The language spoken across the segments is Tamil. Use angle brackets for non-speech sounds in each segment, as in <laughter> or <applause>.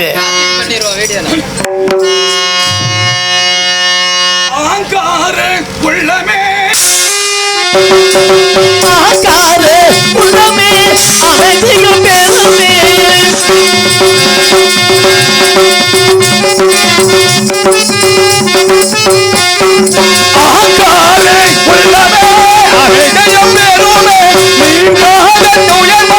இருக்கு. உள்ளமே. ஆகார உள்ளமே அழகியும் பெருமே ஆங்கார உள்ளமே அழகையும் பெருமே நீங்காத துயர் மாறி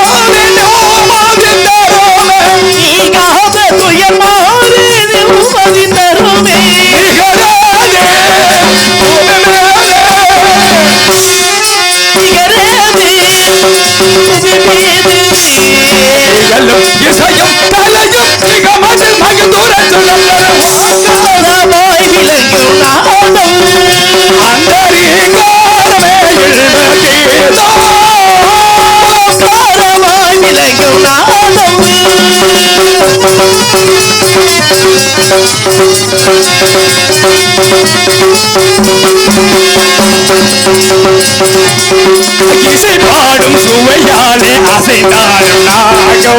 நிகழும் இசையும் தலையும் நிகமதில் மகிழ்ந்துர சொல்லும் ஆகாரமாய் விளங்கும் இசை பாடும் சுவையாலே அசைந்தாடும் நாகோ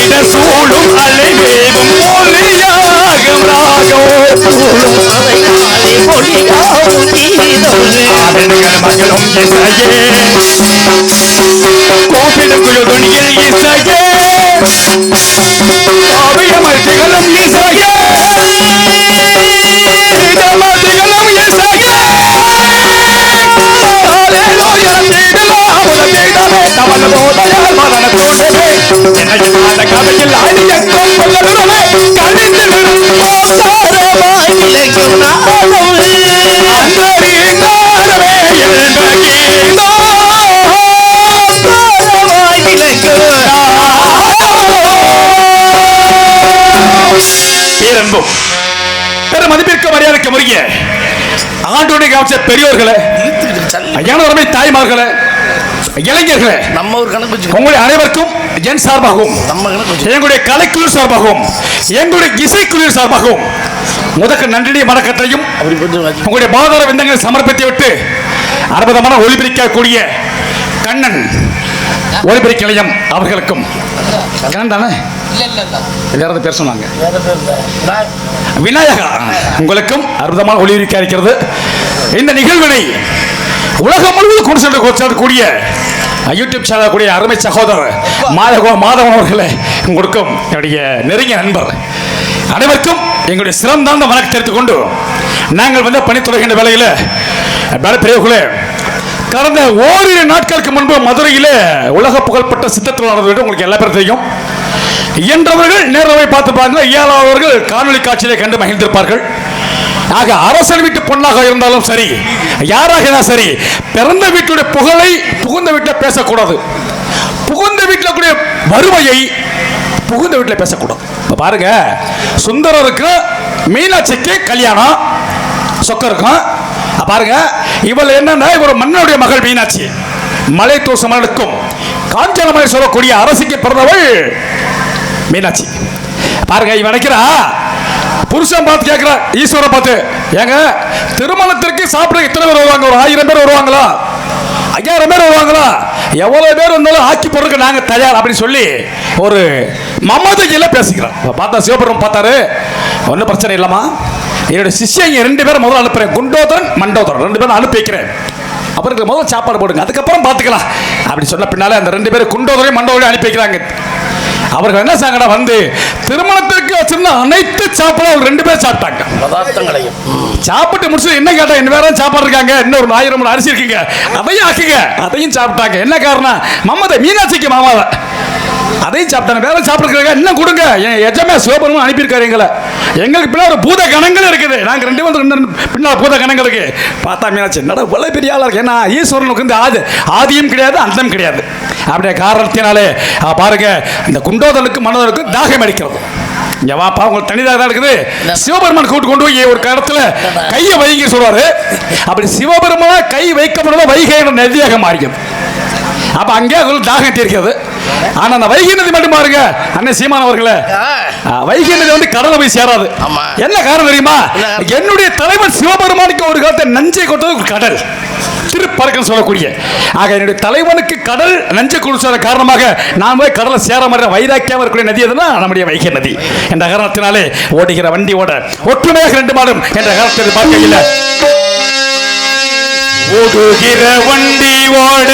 இட சூடும் அலை வேகும் ஒலியாகும் ராகோ அவையாலே பொழியாவும் நீதம் ஆடல்கள் மகளும் இசையே. கோப்பிடும் குழுதுணியில் இசையே. நாதம் அந்தரீங்காரமே எழுந்த கீதோ ஆகாரமாய் விளங்கும் பேரன்பும் பெரும் மதிப்பிற்கு மரியாதைக்கு முறைய ஆண்டோடைய கவனிச்ச பெரியோர்களே ஞானவரமை தாய்மார்களே இளைஞர்களே நம்ம ஒரு கணக்கு உங்களுடைய அனைவருக்கும் என் சார்பாகவும் நம்ம கணக்கு எங்களுடைய கலைக்குழு சார்பாகவும் எங்களுடைய இசைக்குழு சார்பாகவும் முதற்கு நன்றி வணக்கத்தையும் அப்படி கொஞ்சம் வச்சு உங்களுடைய பாதார விந்தங்களை சமர்ப்பித்து விட்டு அற்புதமான ஒளிபிரிக்கக்கூடிய கண்ணன் ஒளிபிரிக்க நிலையம் அவர்களுக்கும். கண்ணன் தானே? இல்ல இல்ல இல்ல. எல்லாரும் பேர் சொன்னாங்க. வேற பேர். நான் விநாயகா. உங்களுக்கும் அற்புதமான ஒளிபிரிக்க இருக்கிறது. இந்த நிகழ்வினை உலகம் முழுவதும் கொண்டு சென்று கொண்டாடக்கூடிய யூடியூப் சேனல் கூடிய அருமை சகோதரர் மாதவ மாதவன் அவர்களே உங்களுக்கும் என்னுடைய நெருங்கிய நண்பர். அனைவருக்கும் எங்களுடைய சிறந்தாந்த வணக்கம் தெரிவித்துக் கொண்டு நாங்கள் வந்து பணித்துறைகின்ற வேலையில் பெரியவர்களே கடந்த ஓரிரு நாட்களுக்கு முன்பு மதுரையிலே உலக புகழ்பெற்ற சித்தத்தில் உங்களுக்கு எல்லா பேரும் தெரியும். இயன்றவர்கள் நேரவை பார்த்து பாருங்கள் இயலாதவர்கள் காணொலி காட்சியிலே கண்டு மகிழ்ந்திருப்பார்கள். ஆக அரசன் வீட்டு பொண்ணாக இருந்தாலும் சரி யாராக இருந்தாலும் சரி பிறந்த வீட்டுடைய புகழை புகுந்த வீட்டில் பேசக்கூடாது. புகுந்த வீட்டில் கூடிய வறுமையை புகுந்த வீட்டில் பேசக்கூடாது. இப்போ பாருங்க சுந்தரருக்கு மீனாட்சிக்கு கல்யாணம் சொக்கம் இருக்கும். பாருங்க இவள் என்னன்னா இவர் மன்னனுடைய மகள் மீனாட்சி. மலை தூசமனுக்கும் காஞ்சனமலை சொல்லக்கூடிய அரசிக்கு பிறந்தவள் மீனாட்சி. பாருங்க இவன் நினைக்கிறா புருஷன் பார்த்து கேட்கிறா ஈஸ்வரை பார்த்து ஏங்க திருமணத்திற்கு சாப்பிட எத்தனை பேர் வருவாங்க? ஒரு ஆயிரம் பேர் வருவாங்களா? ஐயாயிரம் பேர் வருவாங்களா? எவ்வளவு பேர் இருந்தாலும் ஆக்கி போடுறதுக்கு நாங்க தயார் அப்படின்னு சொல்லி ஒரு மமதையில பேசிக்கிறோம் பார்த்தா சிவபுரம் பார்த்தாரு ஒன்றும் பிரச்சனை இல்லம்மா. என்னோட சிஷ்யங்க ரெண்டு பேரும் முதல்ல அனுப்புறேன். குண்டோதரன் மண்டோதரன். ரெண்டு பேரும் அனுப்பி வைக்கிறேன். அப்புறம் முதல்ல சாப்பாடு போடுங்க. அதுக்கப்புறம் பார்த்துக்கலாம் அப்படி சொன்ன பின்னாலே அந்த ரெண்டு பேரும் குண்டோதரையும் மண்டோதரையும் அனுப்பி வைக்கிறாங்க. அவர்கள் என்ன சாங்கடா வந்து? திருமணத்திற்கு வச்சிருந்த அனைத்து சாப்பாடும் அவங்க ரெண்டு பேரும் சாப்பிட்டாங்க. பதார்த்தங்களையும். சாப்பிட்டு முடிச்சு என்ன கேட்டா என்ன வேற சாப்பாடு இருக்காங்க? இன்னும் ஒரு ஆயிரம் அரிசி இருக்குங்க. அதையும் ஆக்குங்க. அதையும் சாப்பிட்டாங்க. என்ன காரணம்? மம்மதை மீனாட்சிக்கு மாமாவை. அதையும் சாப்பிட்டாங்க. வேலை சாப்பிட்டுருக்காங்க இன்னும் கொடுங்க? என் எஜமே சிவபெருமான் அனுப்பியிருக்காரு எங்களை. எங்களுக்கு பின்னால் ஒரு பூத கணங்கள் இருக்குது. நாங்கள் ரெண்டு வந்து ரெண்டு பின்னால் பூத கணங்கள் இருக்குது பார்த்தா மீனாச்சு என்னடா இவ்வளோ பெரிய ஆளாக இருக்கு? ஏன்னா ஈஸ்வரனுக்கு வந்து ஆதி ஆதியும் கிடையாது அந்தம் கிடையாது. அப்படியே காரணத்தினாலே பாருங்க இந்த குண்டோதலுக்கு மனோதனுக்கு தாகம் அடிக்கிறது. இங்க வாப்பா உங்களுக்கு தனிதாக தான் இருக்குது. சிவபெருமான் கூட்டு கொண்டு போய் ஒரு இடத்துல கையை வைங்க சொல்றாரு அப்படி சிவபெருமான கை வைக்கப்படும் வைகை என்ற நதியாக மாறிக்கும் அப்போ அங்கே அவங்களுக்கு தாகம் தீர்க்கிறது. ஆனா அந்த வைகை நதி மட்டும் பாருங்க. அண்ணன் சீமான் அவர்களே. வைகை நதி வந்து கடலை போய் சேராது. ஆமா. என்ன காரணம் தெரியுமா? என்னுடைய தலைவன் சிவபெருமானுக்கு ஒரு காலத்தை நஞ்சை கொட்டது ஒரு கடல். திருப்பறக்கன்னு சொல்லக்கூடிய. ஆக என்னுடைய தலைவனுக்கு கடல் நஞ்ச குடிச்சத காரணமாக நான் போய் கடலை சேர மாதிரி வைராக்கியமாக இருக்கக்கூடிய நதி எதுனா நம்முடைய வைகை நதி. என்ற காரணத்தினாலே ஓடுகிற வண்டி ஓட ஒற்றுமையாக ரெண்டு மாடும் என்ற காரணத்தை பார்க்கையில் ஓடுகிற வண்டி ஓட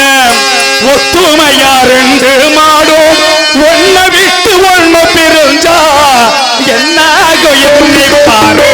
ஒத்துமையா ரெண்டு மாடும். ஒன்ன விட்டு ஒண்ணு பிரிஞ்சா என்னாக எண்ணி பாரு.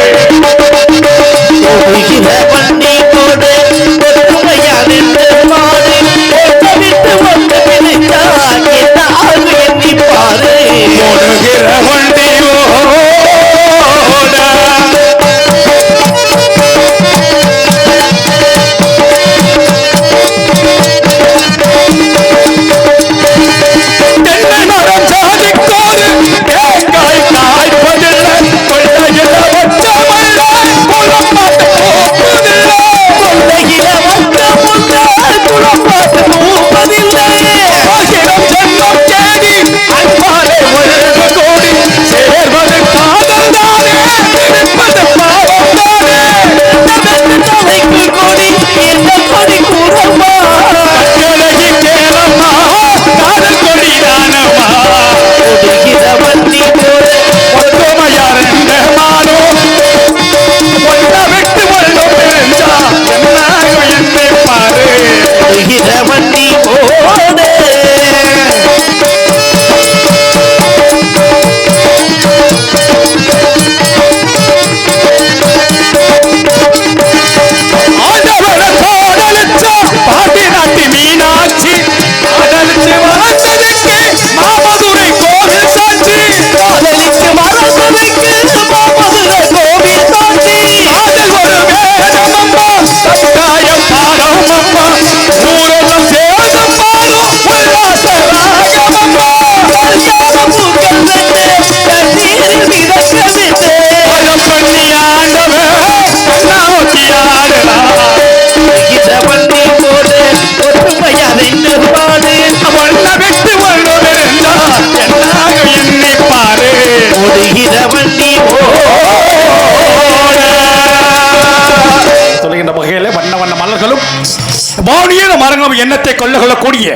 கொள்ள கொள்ளக்கூடிய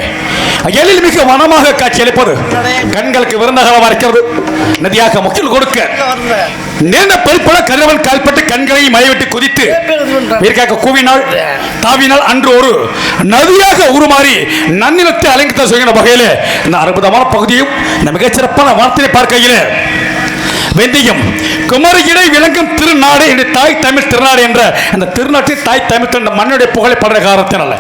எழில் மிக வனமாக காட்சியளிப்பது கண்களுக்கு விருந்தகமாக இருக்கிறது. நதியாக முக்கில் கொடுக்க நேர்ந்த பருப்பட கருவன் கால்பட்டு கண்களை மலைவிட்டு குதித்து வீர்க்காக கூவினால் தாவினால் அன்று ஒரு நதியாக உருமாறி நன்னிலத்தை அலங்கித்த சொல்கிற வகையில் இந்த அற்புதமான பகுதியும் இந்த மிகச்சிறப்பான வார்த்தையை பார்க்கையில் வெந்தயம். குமரியிடை விளங்கும் திருநாடு என்று தாய் தமிழ் திருநாடு என்ற அந்த திருநாட்டில் தாய் தமிழ் மண்ணுடைய புகழை படுற காரணத்தினால.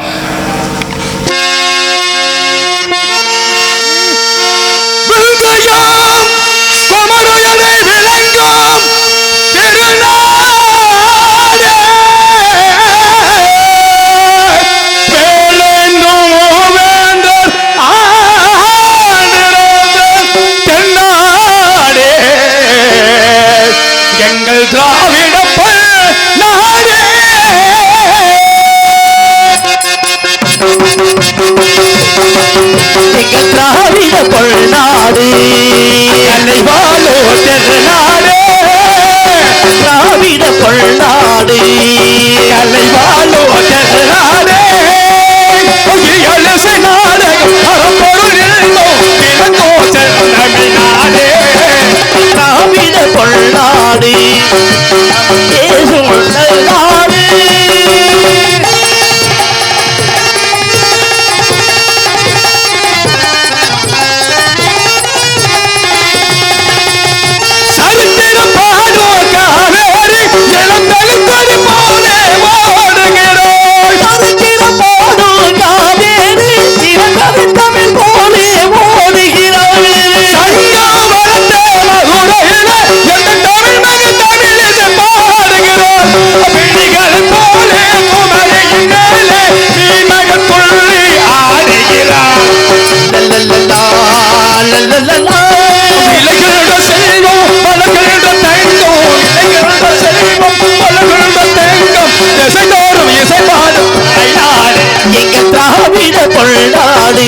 திராவிட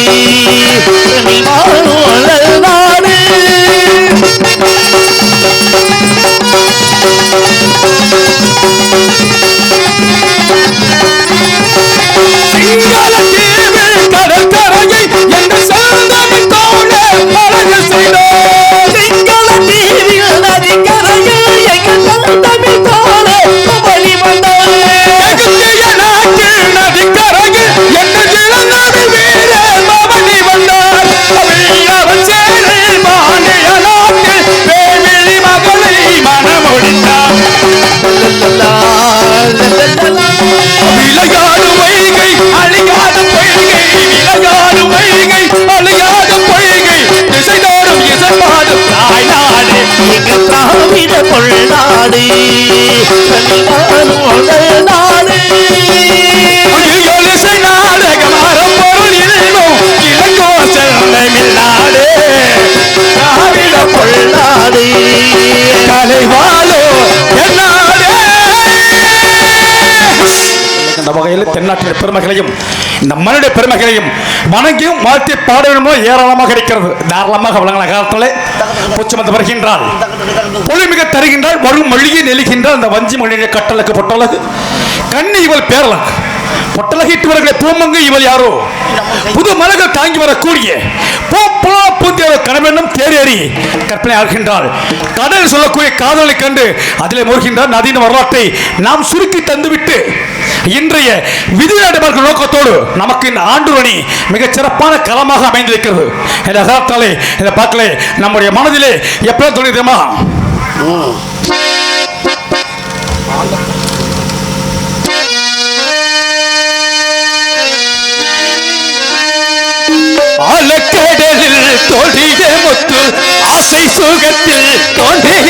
அந்த வகையில் தென்னாட்டின் பெருமைகளையும் இந்த மண்ணுடைய பெருமைகளையும் வணங்கியும் வாழ்த்தி பாட வேண்டுமோ ஏராளமாக இருக்கிறது. தாராளமாக வழங்கின காலத்தில் பூச்சமந்து வருகின்றாள் பொலிமிக தருகின்றாள் வரும் மொழியை நெலுகின்றாள் அந்த வஞ்சி மொழியை கட்டளக்கு பொட்டலகு கண்ணி இவள் பேரலகு பொட்டலகிட்டு வருகிற பூமங்கு இவள் யாரோ? புது மலர்கள் தாங்கி வரக்கூடிய அப்போ பூந்திய கணவனும் தேரேறி கற்பனை ஆகின்றார் கடல் சொல்லக்கூடிய காதலை கண்டு அதிலே முறுகின்றார் நதியின் வரலாற்றை நாம் சுருக்கி தந்துவிட்டு இன்றைய விதிநாடுமார்கள் நோக்கத்தோடு நமக்கு இந்த ஆண்டுரணி மிகச் சிறப்பான களமாக அமைந்திருக்கிறது. இந்த காலத்தாலே இந்த பாட்டிலே நம்முடைய மனதிலே எப்போ தோணுதேமா ஆழக்கடலில் தோழியே முத்து. ஆசை சுகத்தில் தோன்றிய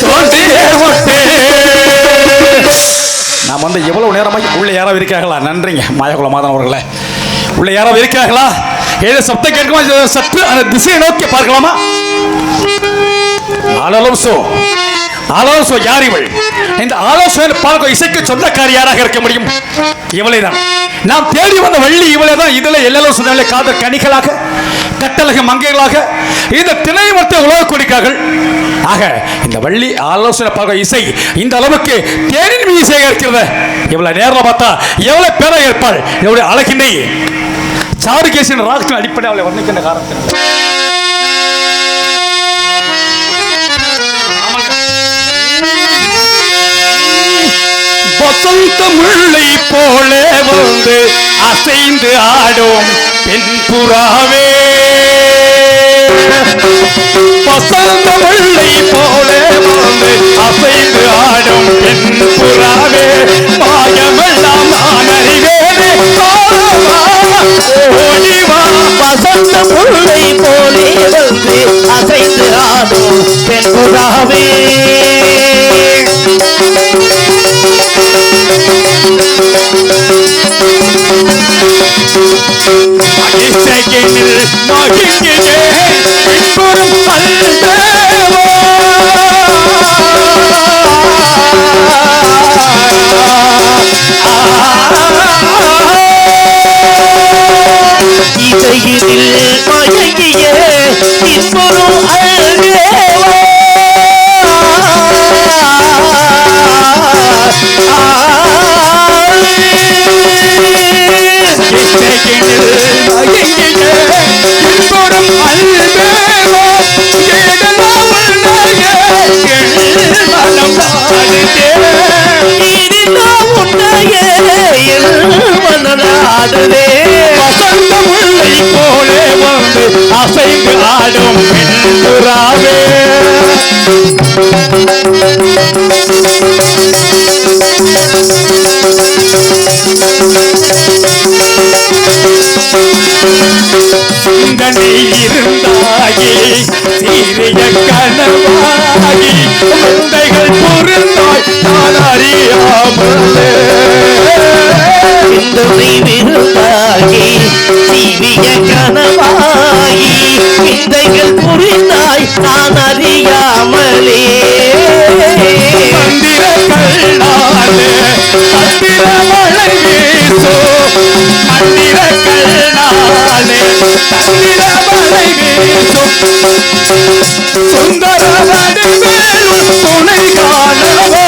சுகத்தில் நாம் வந்து எவ்வளவு நேரமாக உள்ள யாராவது இருக்காங்களா நன்றிங்க மாயகுல மாதன் அவர்களே. உள்ள யாராவது இருக்காங்களா ஏதோ சப்தம் கேட்குமா? சற்று அந்த திசையை நோக்கி பார்க்கலாமா? ஆலோசோ ஆலோசோ யார் இவள்? இந்த ஆலோசனை பார்க்க இசைக்கு சொந்தக்காரி யாராக இருக்க முடியும். இவளை தான் நாம் தேடி வந்த வள்ளி இவளை தான் இதில் எல்லோ சொன்னாலே காதல் கனிகளாக கட்டழக மங்கைகளாக இந்த திணை மற்ற உலக கொடிக்கார்கள் ஆக இந்த வள்ளி ஆலோசனை பார்க்க இசை இந்த அளவுக்கு தேனின் மீது இசையாக இருக்கிறத இவளை நேரில் பார்த்தா எவ்வளோ பேராக இருப்பாள் எவ்வளவு அழகினை சாருகேசின் ராகத்தின் அடிப்படை அவளை வர்ணிக்கின்ற காரணத்தினால். வசந்த முள்ளை போல வந்து அசைந்து ஆடும் பெண் புறாவே. வசந்த முள்ளை போல வந்து அசைந்து ஆடும் பெண் புறாவே. மாயமெல்லாம் நான் அறிவேனே ஓடிவா வசந்த முள்ளை போலே வந்து அசைந்து ஆடும் பெண் புறாவே. இசையினில் மகிழ்கிறே பின்புறம் அல்லவோ இசையினில் மயங்கிய இப்பொழுது அழகேவா ஏடலாம் நாயே மனம் நாடுதே இனிதான் சிந்தனை இருந்தாயே சீரிய கனவாகி குழந்தைகள் பொருந்தாய் நான் அறியாமலே. சிந்தனை விருந்தாகி தீவிய கனவாகி விந்தைகள் புரிந்தாய் நான் அறியாமலே. மந்திர கண்ணாலே மந்திர மழை வீசோ மந்திர கண்ணாலே மந்திர மழை வீசோ சுந்தர வடிவேல் துணை காணவா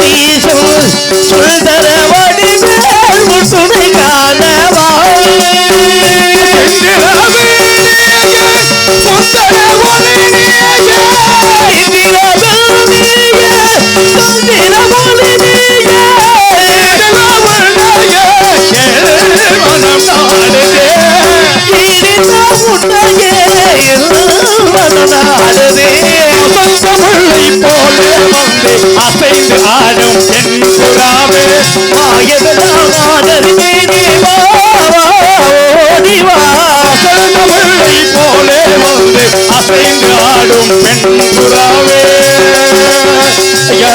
வீசும் சுந்தர துணை அசைந்து ஆடும் என் புறாவே. தமிழை போலே வந்து அசைந்து ஆடும் பெண் புறாவே. யா,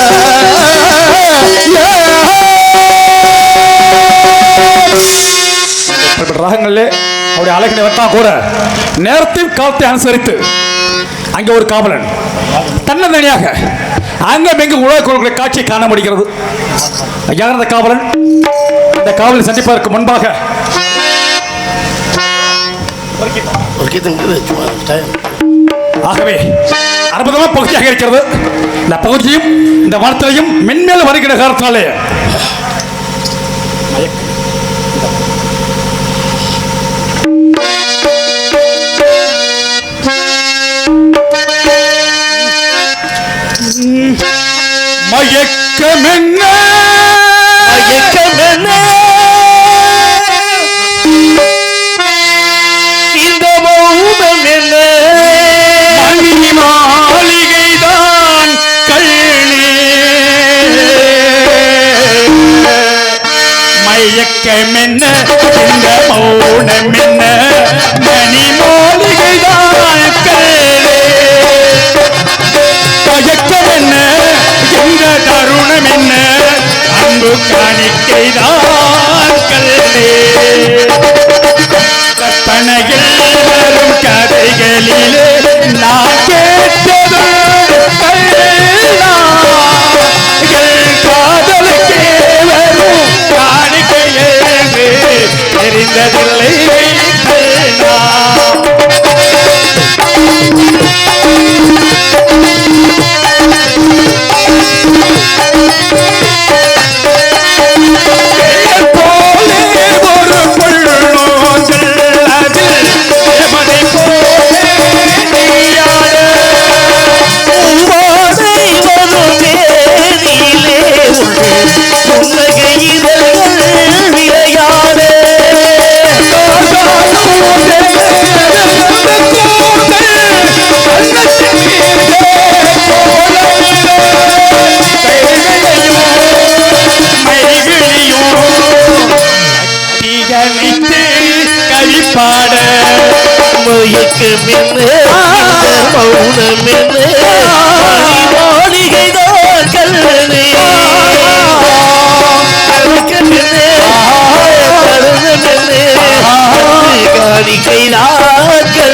அவருடைய அழகினை வட்டா கூட நேரத்தையும் காலத்தை அனுசரித்து அங்கே ஒரு காவலன். தன்னந்தனியாக அங்கும் எங்கும் உலக கோள்களை காட்சியை காண முடிகிறது ஜாகிரத காவலன் இந்த காவலை சந்திப்பதற்கு முன்பாக ஆகவே அற்புதமான பகுதியாக இருக்கிறது இந்த பகுதியும் இந்த வார்த்தையும் மென்மேல் வருகிற காலத்தினாலே மயக்கமென்ன? இந்த மௌனம் என்ன மணி மாளிகைதான் கள்ளே மயக்கமென்ன? இந்த மௌனம் என்ன? அன்பு காணிக்கைதான் கல்லே கற்பனையில் வரும் கதைகளிலே நான் பாட மொழிக்கு மென்று மௌனம் என்ன மாளிகைதான் கல்லணை மயக்கம்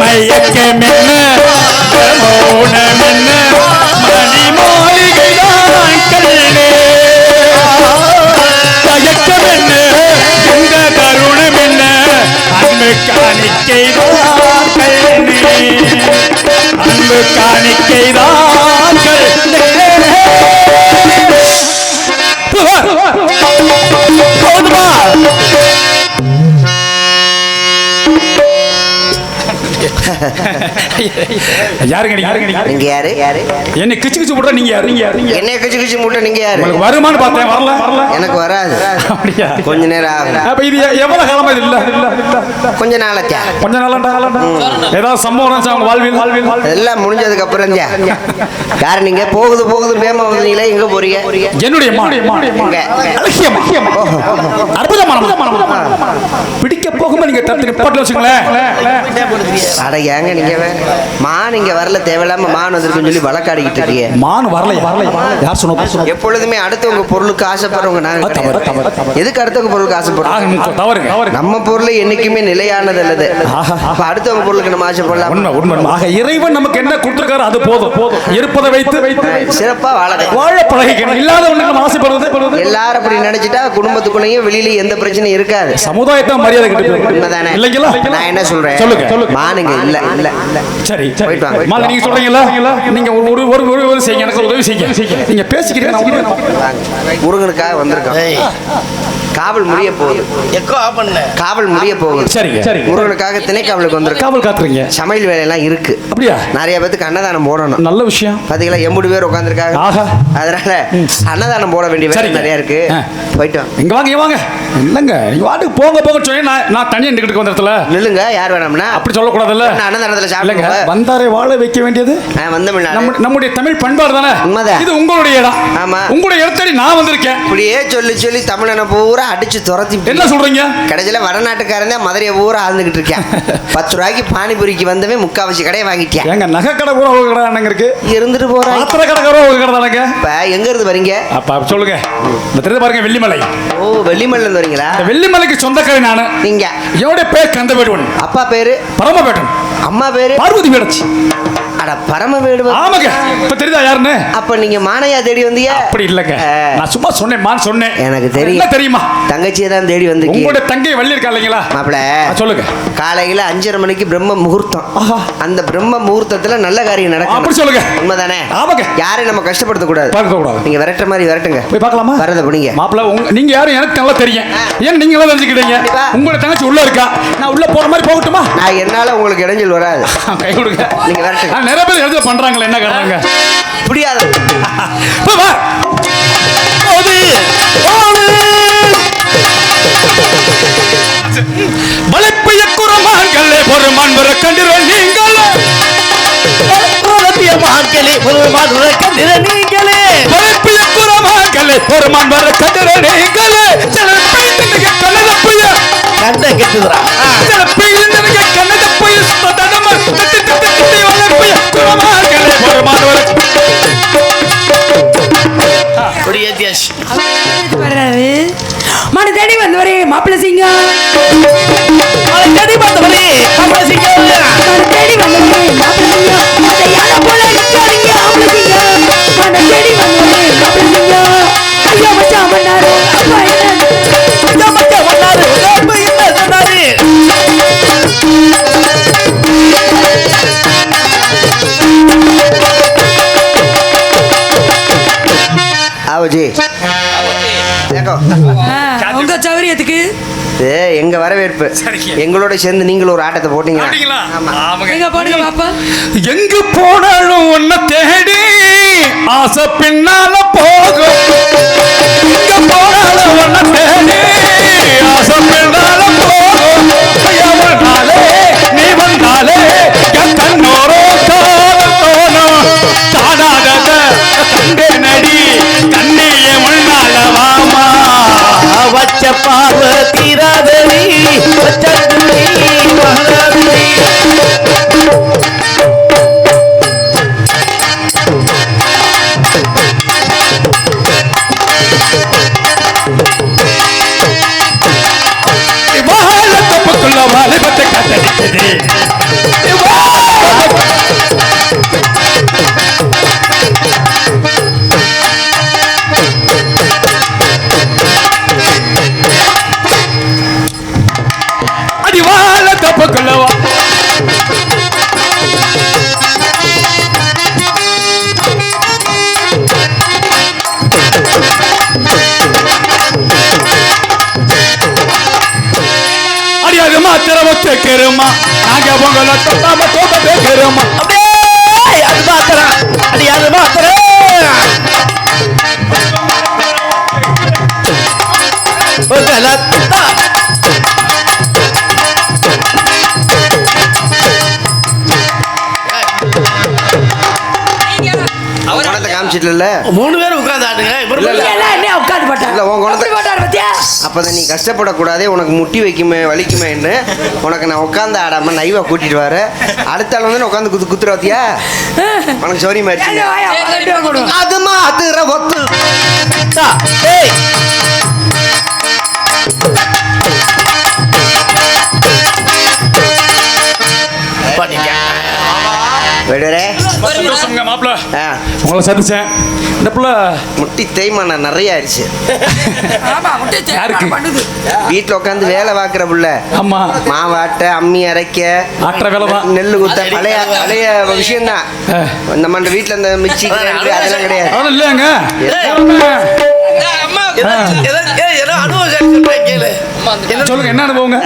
மயக்கம் என்ன மௌனம் என்ன மணி மாளிகைதான் கண்ணே தயக்கம் என்ன இந்த தருணம் என்ன அன்பு காணிக்கைதான் கண்ணே அன்பு காணிக்கைதான் கண்ணே <laughs> யாருங்க நீங்க? யாரு? யாரு? என்ன கிச்சு கிச்சு போட்டா நீங்க யாரு? நீங்க யாரு? கச்சி கச்சி மூட்டை நீங்க யாரு? உங்களுக்கு வருமானு பார்த்தேன் வரல. எனக்கு வராது. அப்படியா? கொஞ்ச நேரம் ஆகும். அப்ப இது எவ்வளவு காலமா இது இல்ல? கொஞ்ச நாளைக்கா. கொஞ்ச நாளாண்டா ஏதாவது சம்பவம் நடந்துச்சா வாழ்வில்? வாழ்வில் எல்லாம் முடிஞ்சதுக்கு அப்புறம் யாரு நீங்க? போகுது போகுது வேமா வந்தீங்களே எங்க போறீங்க? என்னுடைய அற்புதமான. பிடிக்க போகும்போது நீங்க தத்து நிப்பாட்டில் வச்சுங்களேன் அட ஏங்க நீங்க? மான் இங்க வரல தேவையில்லாம மான் வந்திருக்குன்னு சொல்லி வழக்காடிக்கிட்டு இருக்கீங்க. மான் வரலையா? வரலையா? யார் சொன்ன எப்பொழுதுமே அடுத்தவங்க பொருளுக்கு ஆசைப்படுறவங்க நாங்க. எதுக்கு அடுத்தவங்க பொருளுக்கு ஆசைப்படுறோம்? நம்ம பொருள் என்னைக்குமே நிலையானது அல்லது. அப்ப அடுத்தவங்க பொருளுக்கு நம்ம ஆசைப்படலாம்? உண்மை. ஆக இறைவன் நமக்கு என்ன கொடுத்திருக்காரு அது போதும். போதும் இருப்பதை வைத்து வைத்து சிறப்பா வாழணும் வாழ பழகிக்கணும். இல்லாத ஒண்ணு நம்ம ஆசைப்படுறது? எல்லாரும் அப்படி நினைச்சிட்டா குடும்பத்துக்குள்ளேயும் வெளியில எந்த பிரச்சனையும் இருக்காது. சமுதாயத்தை மரியாதை உண்மைதானே? இல்லைங்களா? நான் என்ன சொல்றேன்? சொல்லுங்க. மானுங்க இல்ல இல்ல இல்ல. சரி. மாலை நீங்க சொல்றீங்களா நீங்க ஒரு ஒரு ஒரு ஒரு ஒரு செய்யுங்க எனக்கு உதவி செய்யுங்க. நீங்க பேசிக்கிறீங்க உதவி-. முருகனுக்காக வந்திருக்கோம். காவல் முடிய போகுது. எக்கோ ஆஃப் பண்ண. காவல் முடிய போகுது. சரிங்க. சரிங்க. முருகனுக்காக திணைக்காவலுக்கு வந்திருக்கோம். காவல் காத்துறீங்க. சமையல் வேலையெல்லாம் இருக்கு. அப்படியா? நிறைய பேத்துக்கு அன்னதானம் போடணும். நல்ல விஷயம். பாத்தீங்களா? எம்புடு பேர் உட்காந்துருக்காங்க ஆஹா. அதனால அன்னதானம் போட வேண்டிய வேலை. நிறைய இருக்கு. ஆ. போயிட்டு வாங்க. இங்க வாங்க இங்க வாங்க. இல்லங்க நீங்க வாட்டுக்கு போங்க போங்க சொல்லி நான் நான் தனியா நின்றுட்டு வந்த இடத்துல. நில்லுங்க. யார் வேணாம்னா. அப்படி சொல்லக்கூடாதுல்ல. நான் அன்னதானத்துல சாப்பிடுங்க வந்தாரை வாழ வைக்க வேண்டியது. நம்முடைய தமிழ் பண்பாடு தானே. இது உங்களுடைய இடம். ஆமா. உங்களுடைய இடத்தடி நான் வந்திருக்கேன். இப்படியே சொல்லி சொல்லி தமிழனை பூரா அடிச்சு துரத்தி என்ன சொல்றீங்க? கடைசியில வடநாட்டுக்காரன் மதுரையை பூரா ஆழ்ந்துகிட்டு இருக்கேன். பத்து ரூபாய்க்கு பானிபூரிக்கு வந்தவன் முக்காவாசி கடையை வாங்கிட்டேன். எங்க நகை கடை கூட ஒரு கடை இருக்கு? இருந்துட்டு போறான் பாத்திர கடை கூட ஒரு கடை தானங்க? இப்ப எங்க இருந்து வரீங்க? அப்ப சொல்லுங்க. இந்த தெரிஞ்ச பாருங்க வெள்ளிமலை. ஓ வெள்ளிமல்ல இருந்து வரீங்களா? வெள்ளிமலைக்கு சொந்தக்காரி நானு. நீங்க. என்னுடைய பேர் கந்தவேடுவன் அப்பா பேரு? பரமபேட்டன் அம்மா பேரு? பார்வதி பேடச்சி அட பரம ஆமாங்க. இப்ப தெரியுதா யாருன்னு? அப்ப நீங்க மானையா தேடி வந்தீங்க? அப்படி இல்லங்க. நான் சும்மா சொன்னேன் மான் சொன்னேன். எனக்கு தெரியும். தெரியுமா? தங்கச்சியை தான் தேடி வந்தீங்க உங்களுடைய தங்கை வள்ளி இருக்கா இல்லைங்களா? மாப்பிள சொல்லுங்க. காலையில அஞ்சரை மணிக்கு பிரம்ம முகூர்த்தம். ஆஹா. அந்த பிரம்ம முகூர்த்தத்துல நல்ல காரியம் அப்படி நடக்கும் சொல்லுங்க. உண்மைதானே? ஆமாங்க. யாரையும் நம்ம கஷ்டப்படுத்த கூடாது. பார்க்க கூடாது நீங்க விரட்டுற மாதிரி விரட்டுங்க. போய் பார்க்கலாமா? வரத புடிங்க. மாப்பிள்ள உங்க நீங்க யாரும் எனக்கு நல்லா தெரியும். ஏன் நீங்க எல்லாம் தெரிஞ்சுக்கிட்டீங்க. உங்களோட தங்கச்சி உள்ள இருக்கா? நான் உள்ள போற மாதிரி போகட்டுமா? நான் என்னால உங்களுக்கு இடைஞ்சல் வராது. கை கொடுங்க. நீங்க விரட்டுங்க. நிறைய பேர் இடத்துல பண்றாங்களே என்ன ஓடு ஓடு. வளைப்பைய குரமான்களே ஒரு மண்பர கண்டிர நீங்கள். மகளே ஒரு மதுர கண்டிர நீங்களே. வளைப்பைய குரமான்களே ஒரு மண்பர கண்டிர நீங்கள். சில பெய்தினுக்கு கண்ணதப்பைய கண்ட கெட்டுதுரா சில பெய்தினுக்கு கண்ணதப்பைய சுத்ததனம மாப்பிள்ள சிங்கம் தேடி பார்த்தபடி மாப்பிள்ள சிங்கம் தேடி வந்தவனே மாப்பிள்ள சிங்கம் அதை யாரை போல நிற்காதீங்க மாப்பிள்ள சிங்கம் மன தேடி வந்தவனே ஆவஜி. ஏகோ உங்க சௌரியத்துக்கு இது எங்க வரவேற்பு. எங்களோட சேர்ந்து நீங்களும் ஒரு ஆட்டத்தை போட்டீங்க அப்படிங்களா ஆமாங்க. எங்க போடுங்க பாப்பா? எங்கு போனாலும் உன்னை தேடி ஆசை பின்னால போகும். எங்க போனாலும் உன்னை தேடி மூணு பேரும் உட்காந்து ஆடுங்க இல்ல. உன் குணத்தை- போட்டாரு பத்தியா நீ கஷ்டப்படக்கூடாதே உனக்கு முட்டி வைக்குமே வலிக்குமேன்னு உனக்கு நான் உட்காந்து ஆடாம நைவா கூட்டிட்டு வர. அடுத்த ஆள் வந்து உட்காந்து குத்து குத்துற பாத்தியா உனக்கு ரூபா கொடு அது ஒத்து. ஏய். பண்ணிக்க விடுறே சந்தோஷங்க மாப்பிள்ள. உங்களை சந்திச்சேன். இந்த பிள்ளை முட்டி தேய்மானம் நிறைய ஆயிடுச்சு. ஆமா முட்டை யாருக்கு? பண்ணுது. வீட்டுல உட்காந்து வேலை பார்க்குற புள்ள. ஆமா. மாவாட்ட அம்மி அரைக்க ஆட்டுற வேலை தான். நெல்லு குத்த பழைய பழைய விஷயம்தான். ஆ. நம்ம அந்த வீட்டுல இந்த கிரைண்டர் அதெல்லாம் கிடையாது. அனுபவசாலி சொல்றேன் கேளு. சொல்லுங்க என்ன அனுபவங்க?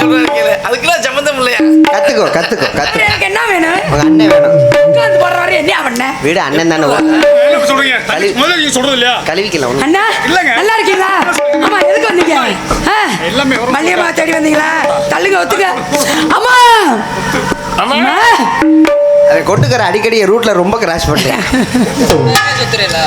சொல்றேன் கேளு அதுக்கெல்லாம் சம்மந்தம் இல்லையா? கத்துக்கோ கத்துக்கோ கத்துக்கோ. எனக்கு என்ன வேணும்? உங்க அண்ணன் வேணும். வரை என்ன பண்ண? வீடு அண்ணன் தானே சொல்றீங்க? கழுவி- முதல்ல நீங்க சொல்றது இல்லையா? கழுவிக்கலாம் ஒண்ணு. அண்ணா இல்லைங்க. நல்லா இருக்கீங்களா? ஆமா எதுக்கு வந்தீங்க? எல்லாமே. மல்லிகைமா தேடி வந்தீங்களா? தள்ளுங்க ஒத்துக்க. அம்மா! கொட்டுக்கிற அடிக்கடி ரூட்ல ரொம்ப கிராஷ் <laughs> சுத்துறேல